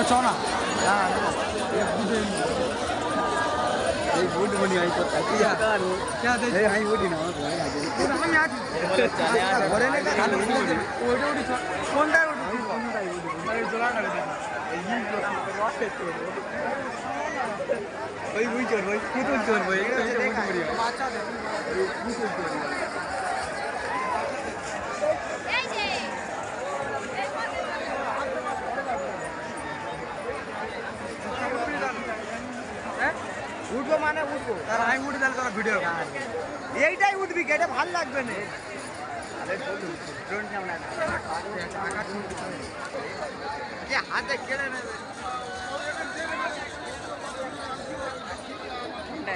뭐 전화. 야, 야 무대. 이 모든 분이 아니 또 야, 야, 내 아이 어디 나와? 뭐야? 이거 한 야지. 뭐래 내가 가는 거 우리 우리 손다 우리 손다 우리. 빨리 돌아 가래. 이거 앞에 또. ভাই বুঝছেন ভাই কত জন ভাই এটা মোটামুটি বাচ্চা দেখুন কত জন উঠবো মানে উঠবো। তার আমি উঠে তাহলে তোরা ভিডিও এইটাই উঠবি, এটা ভালো লাগবে না। হাতে কেড়ে নেবে।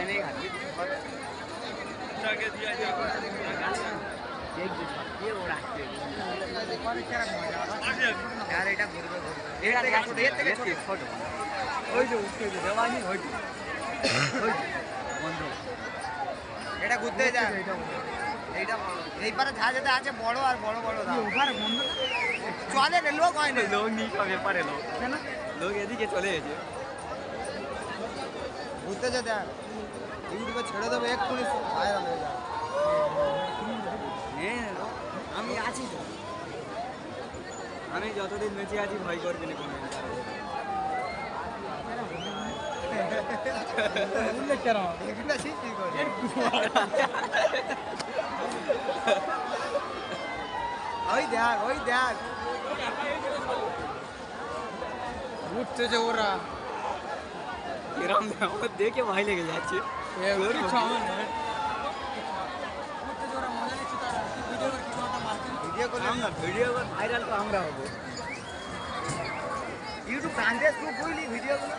এনে এটা ঘুরবে ঘুরবে। এটা ছোট, এর ওই যে উঠতে দেওয়ানি যে। এটা ঘুরতে এইটা যা যেতে আছে বড় আর বড় বড় চলে রে লোক হয় না। লোক সব এদিকে চলে গেছে। ঘুরতে যেতে আর। ইউটিউবে ছেড়ে দেবে এক্ষুনি ভাইরাল হয়ে যাবে। আমি আছি তো। আমি যতদিন বেঁচে আছি ভয় করবি না কোনো এগুলো শিখি করে ওই দেখ ওই দেখ উঠছে যে ওরা এরম আমার দেখে ভয় লেগে যাচ্ছে ভিডিও করলে আমরা ভিডিও ভাইরাল তো আমরা হব ইউটিউব কান্দে শুরু করলি ভিডিও গুলো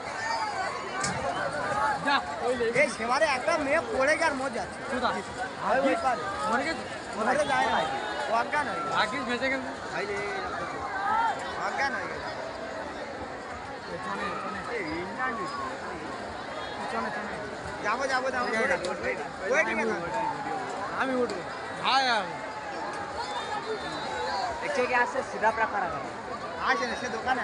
এই সেবারে একটা মেয়ে পড়ে গিয়ে মজা আছে। ওই ওই পারে। মরে যায় না অজ্ঞান হয়ে গেছে। আগে ভেসে গেল অজ্ঞান হয়ে গেছে যাব যাব যাব। আমি উঠবো। ভাই দেখছে কি আসছে সিধা প্রাকার আসে না সে দোকানে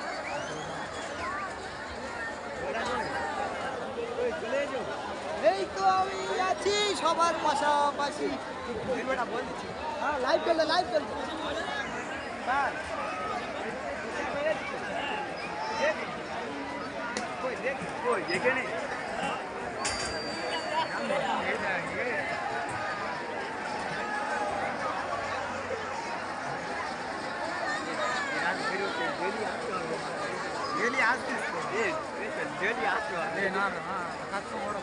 আমি আছি সবার পাশাপাশি। ভিডিওটা বলছি হ্যাঁ লাইভ করলে লাইভ করলে হ্যাঁ দেখ, কই ডেলি আসছিস তো ডেলি আসতে হবে এ না না হ্যাঁ কাজ তো বড়